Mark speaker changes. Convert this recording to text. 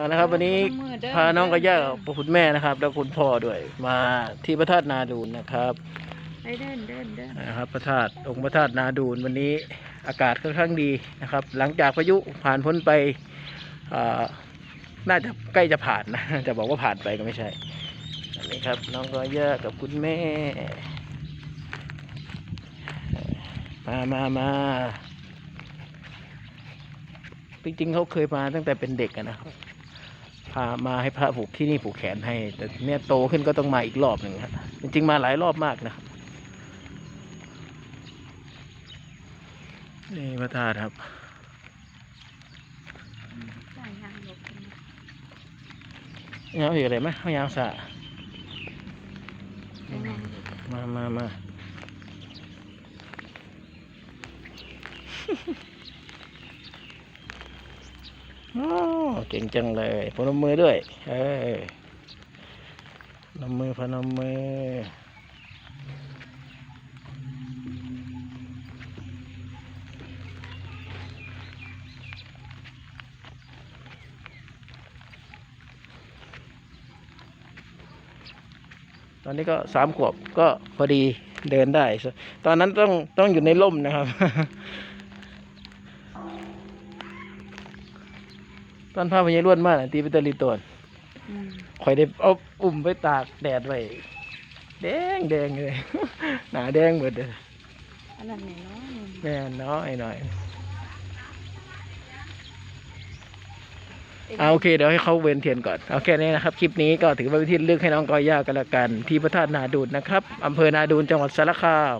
Speaker 1: อ่านะครับ วันนี้พาน้องกับย่ากับคุณแม่นะครับ แล้วคุณพ่อด้วยมาที่พระธาตุนาดูนนะครับ
Speaker 2: ไปเดินเดินเดิน
Speaker 1: นะครับพระธาตุองค์พระธาตุนาดูนวันนี้อากาศค่อนข้างดีนะครับ หลังจากพายุผ่านพ้นไปอ่าน่าจะใกล้จะผ่านนะจะบอกว่าผ่านไปก็ไม่ใช่อันนี้ครับ น้องก็ย่ากับคุณแม่ มามามาจริงๆเขาเคยมาตั้งแต่เป็นเด็กอะนะครับ พามาให้พระผูกที่นี่ผูกแขนให้ แต่เนี่ยโตขึ้นก็ต้องมาอีกรอบหนึ่งครับจริงๆมาหลายรอบมากนะครับนี่พระธาตุครับ
Speaker 2: ยางลบกันนะ
Speaker 1: ยางอีกอะไรไหมเอายางสะมามามา โอ้เก่งจังเลยพนมมือด้วย เออพนมมือพนมมือตอนนี้ก็สามขวบก็พอดีเดินได้ ตอนนั้นต้องต้องอยู่ในร่มนะครับ ตอนพาพญายล้วนมากตีเป็นตะลีตวน
Speaker 2: อืม
Speaker 1: ข่อยได้เอาอุ่มไปตากแดดไว้แดงแดงเลย หนาแดงหมดเลย
Speaker 2: อันนั้นเนี่ยเนาะ
Speaker 1: แม่น้อยหน่อยเอาโอเคเดี๋ยวให้เขาเวนเทียนก่อนเอาแค่นี้นะครับ คลิปนี้ก็ถือว่าเป็นที่เลือกให้น้องกอย่ากันละกัน ที่พระธาตุนาดูนนะครับอำเภอนาดูนจังหวัดสารคาม